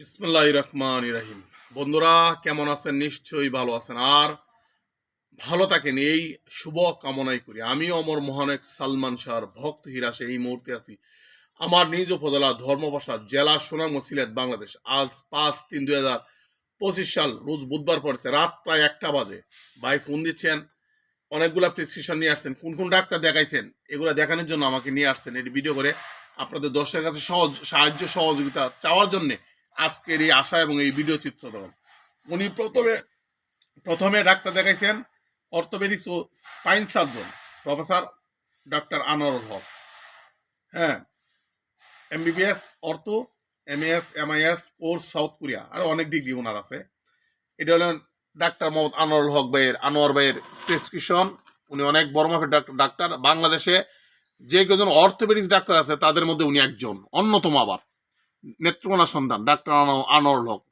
বিসমুল্লাহ রহমান ইরাহিম বন্ধুরা, কেমন আছেন? নিশ্চয়ই ভালো আছেন। আর ভালো থাকেন। এই শুভ কামনাই করি। আমি অমর মহানেক সালমান শাহর ভক্ত হিরাসে এই মুহূর্তে আছি। আমার নিজ উপজেলা ধর্মবাসা জেলা সুনাম সিলেট, বাংলাদেশ। আজ পাঁচ তিন দুই হাজার পঁচিশ সাল, রোজ বুধবার পড়েছে। রাত প্রায় একটা বাজে। ভাই ফোন দিচ্ছেন। অনেকগুলা প্রেসক্রিপশন নিয়ে আসছেন। কোন কোন ডাক্তার দেখাইছেন? এগুলো দেখানোর জন্য আমাকে নিয়ে আসছেন। এটি ভিডিও করে আপনাদের দর্শকের কাছে সহজ, সাহায্য সহযোগিতা চাওয়ার জন্যে আজকের এই আশা এবং এই ভিডিও চিত্র চিত্রধরণ উনি প্রথমে প্রথমে ডাক্তার দেখাইছেন অর্থোপেডিক্স ও spine surgeon professor doctor Anwarul Haque. হ্যাঁ MBBS ortho MS S course South Korea আরও অনেক ডিগ্রি ওনার আছে। এটা হলেন ডাক্তার মোহাম্মদ আনোয়ারুল হক ভাইয়ের আনোয়ার ভাইয়ের প্রেসক্রিপশন উনি অনেক বড় মাপের ডাক- ডাক্তার। বাংলাদেশে যে কজন অর্থোপেডিক্স ডাক্তার আছে, তাদের মধ্যে উনি একজন, অন্যতম আবার। নেত্রকোনা সন্তান ডাক্তার আনো- আনোয়ারুল হক।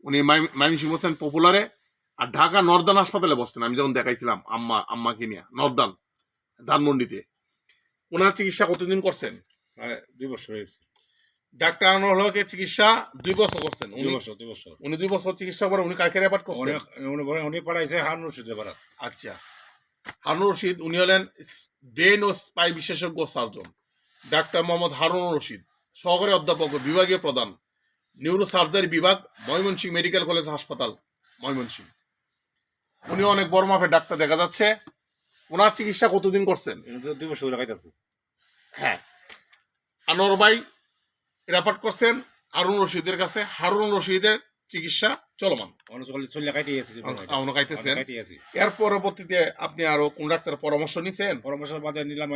উনি মাইমিসিং বসছেন পপুলারে আর ঢাকা নর্দান হাসপাতালে বসতেন। আমি যখন দেখাইছিলাম আম্মা আম্মাকে নিয়ে নর্দান ধানমন্ডিতে। ওনার চিকিৎসা কতদিন করছেন? দুই বছর হয়েছে ডাক্তার আনোয়ারুল হকের চিকিৎসা দুই বছর করছেন। দুই উনি বছর দুই বছর। উনি দুই বছর চিকিৎসা করে উনি কাকে রেপার্ট করছেন? উনি পড়াইছে হার রশিদ পারা আচ্ছা। হারুন রশিদ উনি হলেন ব্রেন ও স্পাই বিশেষজ্ঞ সার্জন। ডাক্তার মোহাম্মদ হারুন রশিদ। সহকারী অধ্যাপক ও বিভাগীয় প্রধান নিউরো সার্জারি বিভাগ ময়মনসিংহ মেডিকেল কলেজ হাসপাতাল ময়মনসিংহ। উনি অনেক বড় মাপের ডাক্তার দেখা যাচ্ছে। ওনার চিকিৎসা কতদিন করছেন? দুই বছর লাগাইতেছে হ্যাঁ। আনোয়ার ভাই রেপার্ট করছেন হারুন রশিদের কাছে। হারুন রশিদের চিকিৎসা চলমান। এর পরবর্তীতে আপনি আরও কোন ডাক্তার পরামর্শ নিছেন? পরামর্শ বাদে নিলাম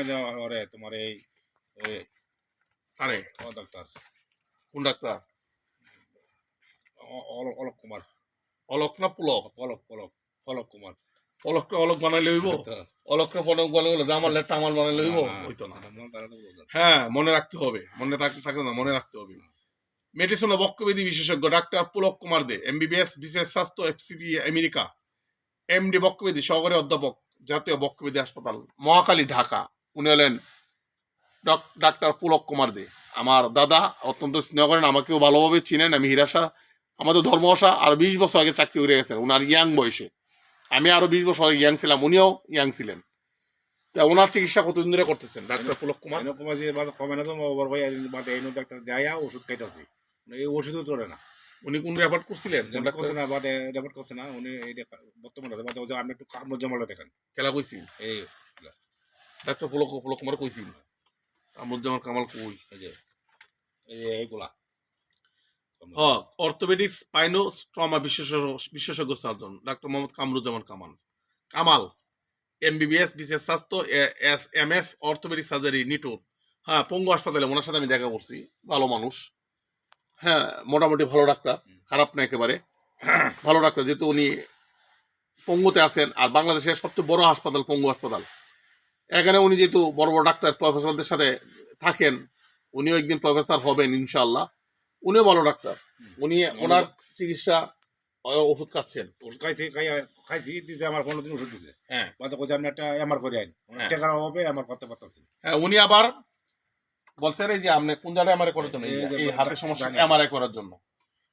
তোমার এই ডাক্তার। কোন ডাক্তার? অলোক অলোক কুমার। অলক না পুলক? পলক পলক পলক কুমার। অলক বানাইলে হইব অলককে পলক জামাল লেট্টা আমার বানাইলে হইব হইতো না হ্যাঁ মনে রাখতে হবে। মনে থাকতে না মনে রাখতে হবে। মেডিসিন ও বক্ষবিধি বিশেষজ্ঞ ডাক্তার পুলক কুমার দে এমবিবিএস বিশেষ স্বাস্থ্য এফসিপি আমেরিকা। এমডি বক্ষবিধি সহকারী অধ্যাপক জাতীয় বক্ষবিধি হাসপাতাল মহাকালী ঢাকা। উনি হলেন ডাক্তার পুলক কুমার দে। আমার দাদা অত্যন্ত স্নেহ করেন আমাকেও ভালোভাবে চিনেন আমি হিরাসা আমাদের ধর্মভাষা আর বিশ বছর আগে চাকরি করে গেছেন উনার ইয়াং বয়সে। আমি আরও বিশ বছর আগে ইয়াং ছিলাম উনিও ইয়াং ছিলেন। তা ওনার চিকিৎসা কতদিন ধরে করতেছেন ডাক্তার পুলক কুমার? কুমার যে কমে না তো ওর ভাই বাদে এই ডাক্তার দেয়া ওষুধ খাইতেছে। এই ওষুধও তোলে না। উনি কোন রেপার্ট করছিলেন? ডাক্তার করছে না বাদে রেপোর্ট করছে না উনি এই বর্তমানে বাদে আপনি একটু কামড় জমালে দেখেন। খেলা কইছি? এই ডাক্তার পুলক পুলক কুমার কইছি। আমুজ্জামান কামাল কই? এইগুলা হ অর্থোপেডিক্স, স্পাইনো ট্রমা বিশেষজ্ঞ বিশেষজ্ঞ surgeon, doctor Mohammad Kamruzzaman Kamal. Kamal, MBBS বিশেষ স্বাস্থ্য S, M S, orthopaedic surgery, NITOR. হ্যাঁ পঙ্গু হাসপাতালে, ওনার সাথে আমি দেখা করছি, ভালো মানুষ। হ্যাঁ মোটামুটি ভালো ডাক্তার, খারাপ না একেবারে। ভালো ডাক্তার, যেহেতু উনি পঙ্গুতে আছেন, আর বাংলাদেশের সবচেয়ে বড় হাসপাতাল পঙ্গু হাসপাতাল। এখানে উনি যেহেতু বড় বড় ডাক্তার প্রফেসরদের সাথে থাকেন উনিও একদিন প্রফেসর হবেন ইনশাল্লাহ উনিও ভালো ডাক্তার। উনি ওনার চিকিৎসা ওষুধ খাচ্ছেন। ওষুধ খাইছি খাই খাইছি দিছে আমার পনেরো দিন ওষুধ দিছে। হ্যাঁ। বাদে কইছে আপনি একটা এমআর করে আইন। হ্যাঁ। টাকার অভাবে আমার করতে পারতেছি হ্যাঁ উনি আবার বলছেন এই যে আপনি কোন জায়গায় এমআরআই করার জন্য? এই হাতের সমস্যা। এমআরআই করার জন্য।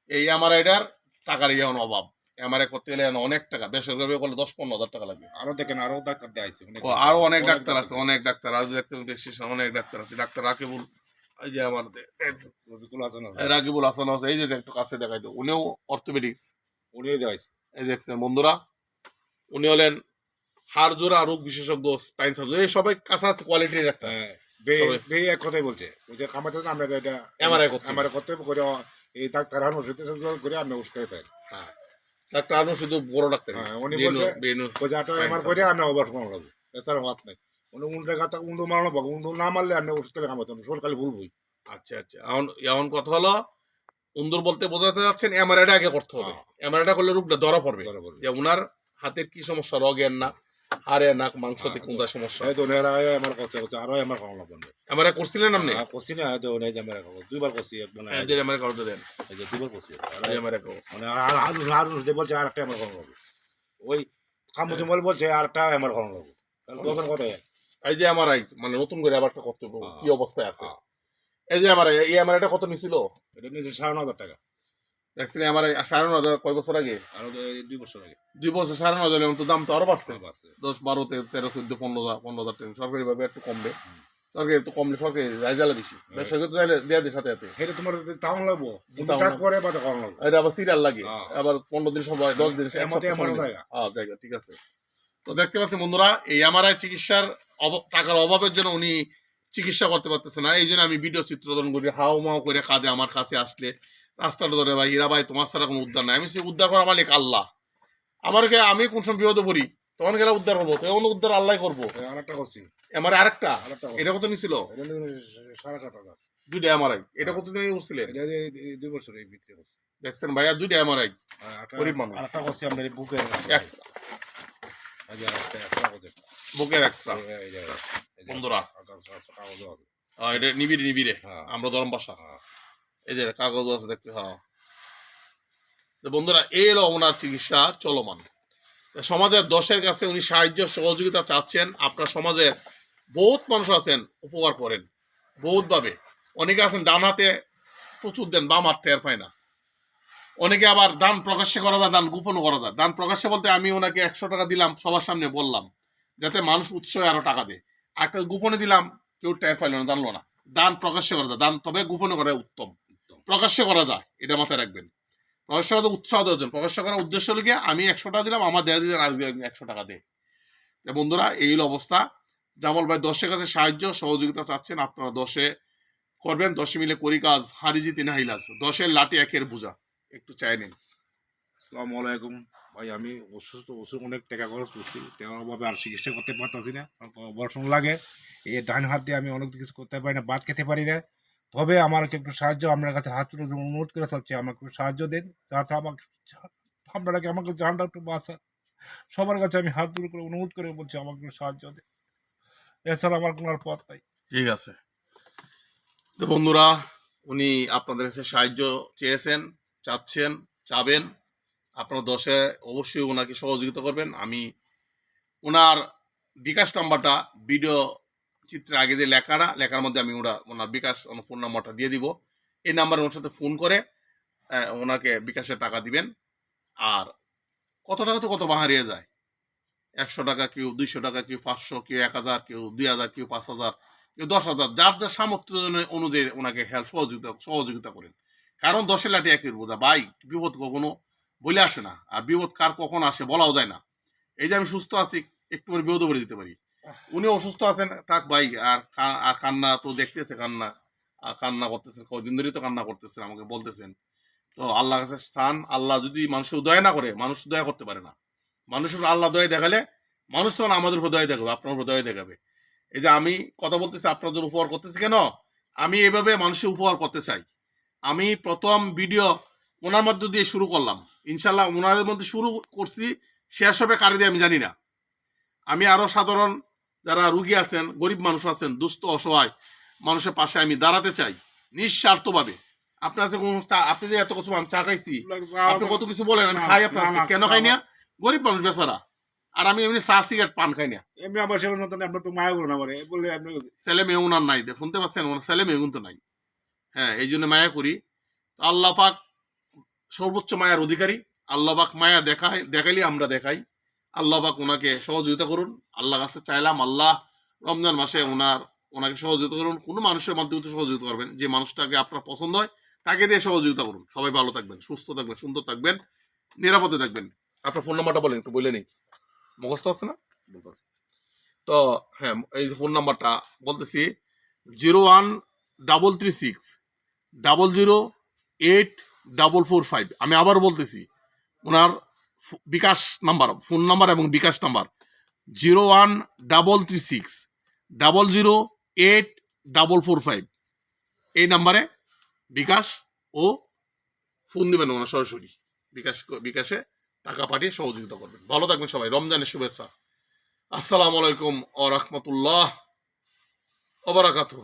এই এমআরআইটার টাকার ইয়ে অভাব। এমআরআই করতে গেলে অনেক টাকা বেসরকারি করলে দশ পনেরো হাজার টাকা লাগবে। আরও দেখেন আরও ডাক্তার দেখাইছে ও, আরও অনেক ডাক্তার আছে অনেক ডাক্তার আরও দেখতে বেশি অনেক ডাক্তার আছে। ডাক্তার রাকিবুল এই যে আমার রবিকুল আছে। না রাকিবুল হাসান আছে এই যে একটু কাছে দেখাই তো উনিও অর্থোপেডিক্স উনি দেখাইছে। এই দেখছেন বন্ধুরা উনি হলেন হাড় জোড়া রোগ বিশেষজ্ঞ স্পাইন সার্জন এই সবাই কাছাকাছি কোয়ালিটির হ্যাঁ বে এক কথাই বলছে বলছে কামাতে আমরা এটা MRI করতে এমআরআই করতে করে এই ডাক্তার হান ওষুধ করে আমি ওষুধ খাই পাই হ্যাঁ। ডাক্তার আনু শুধু বড় ডাক্তার হ্যাঁ, উনি বলছে- আটা এমআর করে আমি ওভার কোনো লাগবে। এছাড়া হাত নাই। উনি উন্ডে গাতা উন্ডু মারানো পাবো উন্ডু না মারলে আমি ওষুধ করে কামাতে শোল খালি ভুলবই আচ্ছা আচ্ছা। এখন এখন কথা হলো উন্দুর বলতে বোঝাতে যাচ্ছেন এমআরআইটা আগে করতে হবে। হ্যাঁ। এমআরআইটা করলে রোগটা ধরা পড়বে। যে উনার হাতের কি সমস্যা রগের না। হাড়ের না মাংসতে কোনটা সমস্যা? এই তো নেরা করতে আরও এমআর করানো লাগবে এমআরআই করছিলেন আপনি? হ্যাঁ, করছি না এই তো করব। দুইবার করছি একবার না, এদের এমআরআই করতে দেন। এই যে দুইবার করছি মানে আর আর আর বলছে আর একটা করানো লাগবে ওই কামুতে বল বলছে আর একটা এমআর করানো লাগবে তাহলে কথা এই যে এমআরআই মানে নতুন করে আবার একটা করতে হ্যাঁ। কি অবস্থায় আছে? হ্যাঁ। এই যে এমআরআই এই এমআরআইটা কত নিছিল? এটা নিয়েছে সাড়ে ন হাজার টাকা। দেখছেন আমার সাড়ে ন হাজার কয় বছর আগে? আরও দুই বছর আগে। দুই বছর সাড়ে ন এখন তো দাম তো আরও বাড়ছে। দশ বারো তেরো চোদ্দ পনেরো পনেরো হাজার ভাবে একটু কমবে। সরকারি একটু কমলে সরকারি বেশি। বেসরকারি তো দিয়ে সাথে সাথে। তোমার টাউন লাগবো। করে বা এটা আবার সিরিয়াল লাগে। হ্যাঁ। আবার পনেরো দিন সময় দশ দিন। হ্যাঁ জায়গা ঠিক আছে। তো দেখতে পাচ্ছি বন্ধুরা এই চিকিৎসার টাকার অভাবের জন্য উনি চিকিৎসা করতে পারতেছে না। এই জন্য আমি ভিডিও চিত্রদন করি। হাও মাও করে কাজে আমার কাছে আসলে। রাস্তাটা ধরে ভাই হীরা ভাই তোমার ছাড়া কোনো উদ্ধার নাই। আমি সে উদ্ধার করা মালিক আল্লাহ। আমারকে আমি কোন সময় বিপদে পড়ি তখন গেলে উদ্ধার করব। তখন উদ্ধার আল্লাহ করব। আর একটা করছি। আমার আরেকটা? এটা কত নিছিল? সাড়ে সাত হাজার। দুইটা এমআরআই। এটা কতদিন আগে করছিলেন? দুই বছর এই বিক্রি করছি। দেখছেন ভাইয়া দুইটা এমআরআই। আর গরিব মানুষ। আর একটা করছি আমাদের এই বুকের একটা-। বুকের বন্ধুরা। একটা-। এটা নিবিড়ে নিবিড়ে। হ্যাঁ। আমরা ধরম বাসা হ্যাঁ। এই যে কাগজ আছে দেখতে হ্যাঁ। বন্ধুরা, এই হলো ওনার চিকিৎসা চলমান। সমাজের দশের কাছে উনি সাহায্য সহযোগিতা চাচ্ছেন। আপনার সমাজের বহুত মানুষ আছেন, উপকার করেন। বহুত ভাবে অনেকে আছেন, ডান হাতে প্রচুর দেন, বাম হাত টের পায় না। অনেকে আবার দান প্রকাশ্যে করা যায়, দান গোপন করা যায়। দান প্রকাশ্যে বলতে আমি ওনাকে একশো টাকা দিলাম, সবার সামনে বললাম, যাতে মানুষ উৎসাহে আরও টাকা দেয়। একটা গোপনে দিলাম, কেউ টের পাইল না, জানলো না। দান প্রকাশ্যে করা যায়, দান তবে গোপনে করা উত্তম। প্রকাশ্যে করা যায়, এটা মাথায় রাখবেন। প্রকাশ্য করা উৎসাহ দেওয়ার জন্য। প্রকাশ্য করার উদ্দেশ্য হলো গিয়ে আমি একশো টাকা দিলাম, আমার দেয়া দিলেন আর একশো টাকা দে বন্ধুরা, এই হলো অবস্থা। জামাল ভাই দশের কাছে সাহায্য, সহযোগিতা চাচ্ছেন, আপনারা দশে করবেন, দশে মিলে করি কাজ, হারিজি তিন হাইলাস দশের লাঠি একের বোঝা, একটু চাই নিন। আসসালামু আলাইকুম। ভাই, আমি অসুস্থ ওষুধ অনেক টাকা খরচ করছি। তেমনভাবে আর চিকিৎসা করতে পারতাছি না অপারেশন লাগে। এই ডান হাত দিয়ে আমি অনেক কিছু করতে পারি না ভাত খেতে পারি না। তবে আমাকে একটু সাহায্য, আপনার কাছে হাত তুলে অনুরোধ করে চাচ্ছি আমাকে একটু সাহায্য দিন, যাতে আমাকে আপনারা আমাকে জানটা একটু বাঁচা সবার কাছে আমি হাত তুলে করে অনুরোধ করে বলছি, আমাকে একটু সাহায্য দিন। এছাড়া আমার কোনো আর পথ নাই। ঠিক আছে। তো বন্ধুরা, উনি আপনাদের কাছে সাহায্য চেয়েছেন, চাচ্ছেন, চাবেন। আপনার দশে অবশ্যই ওনাকে সহযোগিতা করবেন। আমি ওনার বিকাশ নাম্বারটা ভিডিও চিত্রে আগে যে লেখাটা, লেখার মধ্যে আমি ওরা, ওনার বিকাশ ফোন নাম্বারটা দিয়ে দিব। এই নাম্বারে ওনার সাথে ফোন করে ওনাকে বিকাশের টাকা দিবেন। আর কত টাকা তো কত বাহারিয়ে যায়? একশো টাকা কেউ দুইশো টাকা, কেউ পাঁচশো, কেউ এক হাজার, কেউ দুই হাজার, কেউ পাঁচ হাজার, কেউ দশ হাজার। যার যার সামর্থ্য অনুযায়ী ওনাকে হেল্প সহযোগিতা সহযোগিতা করেন। কারণ দশের লাঠি একের বোঝা ভাই, বিপদ কখনো বলে আসে না। আর বিপদ কার কখন আসে বলাও যায় না। এই যে আমি সুস্থ আছি, একটু পরে বিপদে পড়ে দিতে পারি। উনি অসুস্থ আছেন, থাক ভাই, আর আর কান্না তো দেখতেছে কান্না, আর কান্না করতেছেন কদিন ধরেই তো কান্না করতেছেন, আমাকে বলতেছেন। তো আল্লাহ কাছে স্থান আল্লাহ যদি মানুষের দয়া না করে, মানুষ দয়া করতে পারে না। মানুষের আল্লাহ দয়া দেখালে, মানুষ তখন আমাদের উপর দয়া দেখাবে, আপনার উপর দয়া দেখাবে। এই যে আমি কথা বলতেছি জন্য উপহার করতেছি কেন? আমি এভাবে মানুষের উপহার করতে চাই। আমি প্রথম ভিডিও ওনার মধ্য দিয়ে শুরু করলাম। ইনশাল্লাহ ওনার মধ্যে শুরু করছি, শেষ হবে কারে দিয়ে আমি জানি না। আমি আরও সাধারণ যারা রুগী আছেন গরিব মানুষ আছেন দুস্থ অসহায় মানুষের পাশে আমি দাঁড়াতে চাই নিঃস্বার্থভাবে। আপনার কাছে কোনো আপনি যে এত কিছু আমি চা খাইছি আপনি কত কিছু বলেন আমি খাই আপনার কেন খাই না? গরিব মানুষ বেচারা। আর আমি এমনি চা সিগারেট পান খাই না। এমনি আবার সেরকম সন্তান আপনার একটু মায়া করুন আমার বলে আপনি ছেলে মেয়ে ওনার নাই শুনতে পাচ্ছেন? ওনার ছেলে মেয়ে কিন্তু নাই। হ্যাঁ এই জন্য মায়া করি। তো আল্লাহ পাক সর্বোচ্চ মায়ার অধিকারী। আল্লাহ পাক মায়া দেখায় দেখাইলে আমরা দেখাই। আল্লাহ পাক ওনাকে সহযোগিতা করুন। আল্লাহ কাছে চাইলাম আল্লাহ রমজান মাসে ওনার ওনাকে সহযোগিতা করুন। কোনো মানুষের মাধ্যমে তো সহযোগিতা করবেন। যে মানুষটাকে আপনার পছন্দ হয়, তাকে দিয়ে সহযোগিতা করুন। সবাই ভালো থাকবেন, সুস্থ থাকবেন, সুন্দর থাকবেন, নিরাপদে থাকবেন। আপনার ফোন নাম্বারটা বলেন একটু বলে নেই। মুখস্থ আছে না? তো হ্যাঁ এই ফোন নাম্বারটা বলতেছি, zero one double three six double zero eight double four five. আমি আবার বলতেছি ওনার বিকাশ নাম্বার, ফোন নাম্বার এবং bKash number. Zero one double three six, double zero eight double four five. এই নাম্বারে বিকাশ ও ফোন দিবেন ওনার সরাসরি। বিকাশ বিকাশে টাকা পাঠিয়ে সহযোগিতা করবেন। ভালো থাকবেন সবাই। রমজানের শুভেচ্ছা। আসসালামু আলাইকুম ও রহমতুল্লাহ ওবরাকাতুহ